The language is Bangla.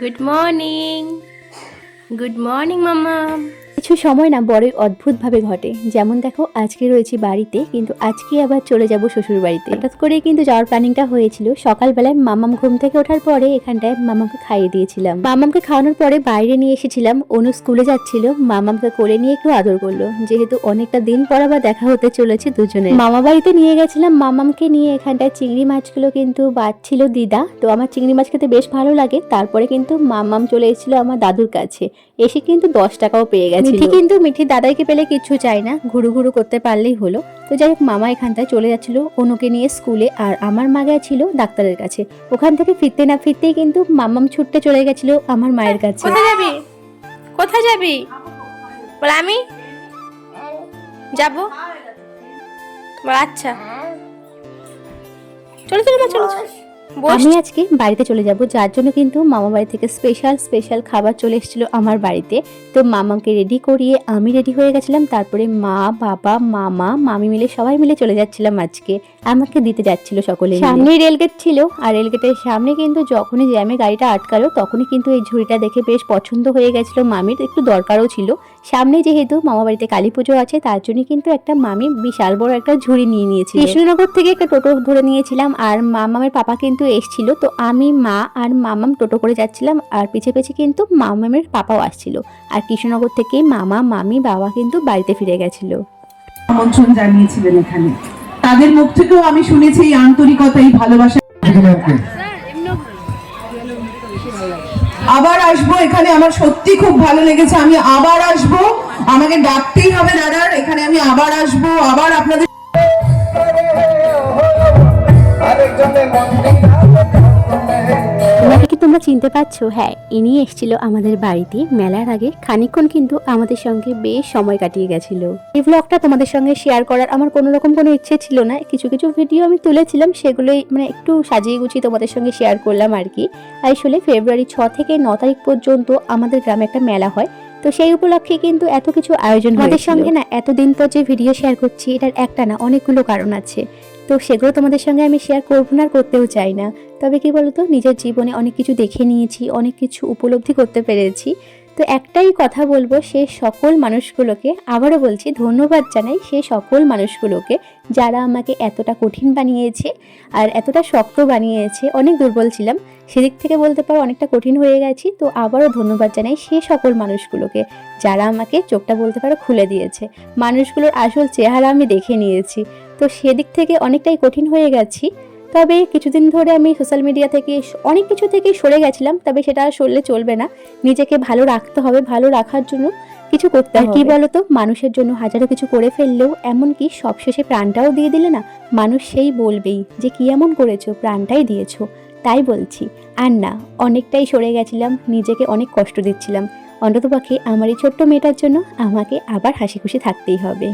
গুড মর্নিং গুড মর্নিং মামা কিছু সময় না বড়ই অদ্ভুতভাবে ঘটে। যেমন দেখো, আজকে রয়েছি বাড়িতে, কিন্তু আজকে আবার চলে যাব শ্বশুর বাড়িতে হঠাৎ করে কিন্তু যাওয়ার প্ল্যানিংটা হয়েছিল। সকালবেলায় মামাম ঘুম থেকে ওঠার পরে এখানটায় মামামকে খাইয়ে দিয়েছিলাম। মামামকে খাওয়ানোর পরে বাইরে নিয়ে এসেছিলাম। অনু স্কুলে যাচ্ছিল। মামামকে কোলে নিয়ে একটু আদর করল। যেহেতু অনেকটা দিন পর আবার দেখা হতে চলেছে দুজনে মামা বাড়িতে নিয়ে গেছিলাম। মামামকে নিয়ে এখানটায় চিংড়ি মাছগুলো কিন্তু বাচ্ছিল দিদা। তো আমার চিংড়ি মাছ খেতে বেশ ভালো লাগে। তারপরে কিন্তু মামাম চলে এসেছিল আমার দাদুর কাছে। এসে কিন্তু দশ টাকাও পেয়ে গেছে। মিঠি কিন্তু মিঠি দাদাইকে পেলে কিছু চাই না। ঘুরু ঘুরু করতে পারলেই হলো। তো যাই হোক মামা এখানটায় চলে যাচ্ছিল। অনুকে নিয়ে স্কুলে আর আমার মা গেছিল ডাক্তারের কাছে। ওখান থেকে ফিরতে না ফিরতেই কিন্তু মামাম ছুটতে চলে গেছিল আমার মায়ের কাছে। কোথায় যাবি? কোথায় যাবি? বল আমি? যাব? বল আচ্ছা। চলো চলো মা, চলো। আমি আজকে বাড়িতে চলে যাব যার জন্য কিন্তু মামা বাড়ি থেকে স্পেশাল স্পেশাল খাবার চলে এসেছিল আমার বাড়িতে। তো মামাকে রেডি করিয়ে আমি রেডি হয়ে গেছিলাম তারপরে মা বাবা মামা মামি মিলে সবাই মিলে চলে যাচ্ছিলাম আজকে। আমাকে দিতে যাচ্ছিল সকলে সামনে রেলগেট ছিল আর রেলগেটের সামনে কিন্তু যখনই জ্যামে গাড়িটা আটকালো তখনই কিন্তু এই ঝুড়িটা দেখে বেশ পছন্দ হয়ে গেছিল মামির একটু দরকারও ছিল। সামনে যেহেতু মামা বাড়িতে কালী পুজো আছে তার জন্য কিন্তু একটা মামি বিশাল বড় একটা ঝুড়ি নিয়ে নিয়েছিল। কৃষ্ণনগর থেকে একটা টোটো ধরে নিয়েছিলাম আর মামামের পাপা কিন্তু এসছিল। তো আমি, মা আর মামাম টোটো করে যাচ্ছিলাম আর পিছে পিছে কিন্তু মামামের পাপাও আসছিল। আর কৃষ্ণনগর থেকে মামা, মামি, বাবা কিন্তু বাড়িতে ফিরে গেছিল। আমন্ত্রণ জানিয়েছিলেন এখানে। তাদের মুখ থেকেও আমি শুনেছি এই আন্তরিকতা, এই ভালোবাসা। আবার আসব এখানে, আমার সত্যি খুব ভালো লেগেছে। আমি আবার আসব। আমাকে ডাকতেই হবে দাদার এখানে আমি আবার আসব, আবার আপনাদের ওনাকে কি তোমরা চিনতে পারছ? হ্যাঁ ইনি এসেছিল আমাদের বাড়িতে। মেলার আগে খানিকক্ষণ কিন্তু আমাদের সঙ্গে বেশ সময় কাটিয়ে গেছিল। এই ব্লগটা তোমাদের সঙ্গে শেয়ার করার আমার কোনো রকম কোনো ইচ্ছে ছিল না। কিছু কিছু ভিডিও আমি তুলেছিলাম সেগুলোই মানে একটু সাজিয়ে গুছিয়ে তোমাদের সঙ্গে শেয়ার করলাম আর কি। আসলে ফেব্রুয়ারি ছ থেকে ন তারিখ পর্যন্ত আমাদের গ্রামে একটা মেলা হয়। তো সেই উপলক্ষে কিন্তু এত কিছু আয়োজন আমাদের সঙ্গে না এতদিন পর যে ভিডিও শেয়ার করছি এটার একটা না অনেকগুলো কারণ আছে। তো সেগুলো তোমাদের সঙ্গে আমি শেয়ার করব না আর করতেও চাই না। তবে কি বলতো, নিজের জীবনে অনেক কিছু দেখে নিয়েছি, অনেক কিছু উপলব্ধি করতে পেরেছি। তো একটাই কথা বলব, সে সকল মানুষগুলোকে আবারও বলছি, ধন্যবাদ জানাই সে সকল মানুষগুলোকে যারা আমাকে এতটা কঠিন বানিয়েছে আর এতটা শক্ত বানিয়েছে। অনেক দুর্বল ছিলাম, সেদিক থেকে বলতে পারো অনেকটা কঠিন হয়ে গেছি। তো আবারও ধন্যবাদ জানাই সে সকল মানুষগুলোকে যারা আমাকে চোখটা বলতে পারো খুলে দিয়েছে। মানুষগুলোর আসল চেহারা আমি দেখে নিয়েছি। তো সেদিক থেকে অনেকটাই কঠিন হয়ে গেছি। তবে কিছুদিন ধরে আমি সোশ্যাল মিডিয়া থেকে অনেক কিছু থেকে সরে গেছিলাম তবে সেটা আর সরলে চলবে না। নিজেকে ভালো রাখতে হবে ভালো রাখার জন্য কিছু করতে হবে। কি বলতো মানুষের জন্য হাজারো কিছু করে ফেললেও এমনকি সবশেষে প্রাণটাও দিয়ে দিলে না মানুষ সেই বলবেই যে কি এমন করেছ? প্রাণটাই দিয়েছ। তাই বলছি। আর না অনেকটাই সরে গেছিলাম নিজেকে অনেক কষ্ট দিচ্ছিলাম। অন্ততপক্ষে আমার এই ছোট্ট মেয়েটার জন্য আমাকে আবার হাসি খুশি থাকতেই হবে।